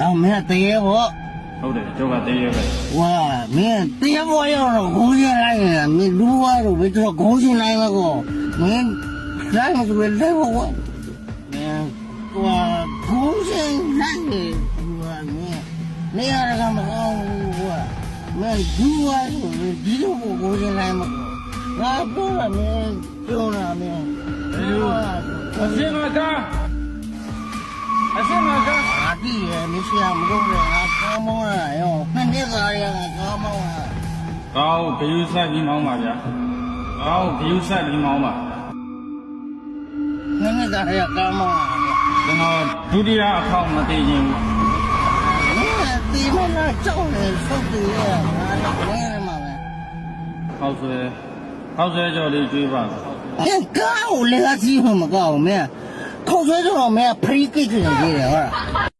တော့မင်းတရားဘောဟုတ်တယ်ကျောက်ကသေးရဲပဲဝါမင်းတရားဘောရောက်တော့ဂုံးရှင်လိုက်ရင်မင်းလူဝါတော့ဘယ်တော့ဂုံးရှင်လိုက်မကောမင်းလိုက်မဆိုလဲဘောဝမင်းကွာဂုံးရှင်လိုက်ရင်ဝါမင်းနေရကမကောင်းဘူးဝါမင်းလူဝါတော့ဒီလိုကိုဂုံးရှင်လိုက်မကောငါပြောတာမင်းပြောတာမင်းလူဝါအစင်မကားအစင်မ ကားအာဒီရမရှိအောင်မလုပ်နဲ့ငါကောင်းမောင်းလာရောနှစ်နှစ်သာရငါကောင်းမောင်းလာကောင်းဂယူဆက်ပြီးမောင်းပါဗျာကောင်းဂယူဆက်ပြီးမောင်းပါနှစ်နှစ်သာရကောင်းမောင်းလာကျွန်တော်ဒုတိယအခေါက်မသိရင်ဘူးမင်းတီမလာကြောက်နေစုပ်တယ်ငါလည်းနေရမှာပဲဟောက်ဆွဲဟောက်ဆွဲကြော်လေးကျွေးပါဆိုအဲကောင်းလေကစီးမကောင်းမင်းခေါက်ဆွဲတော့မင်းဖရီကိတ်နေကြတယ်ဟုတ်လား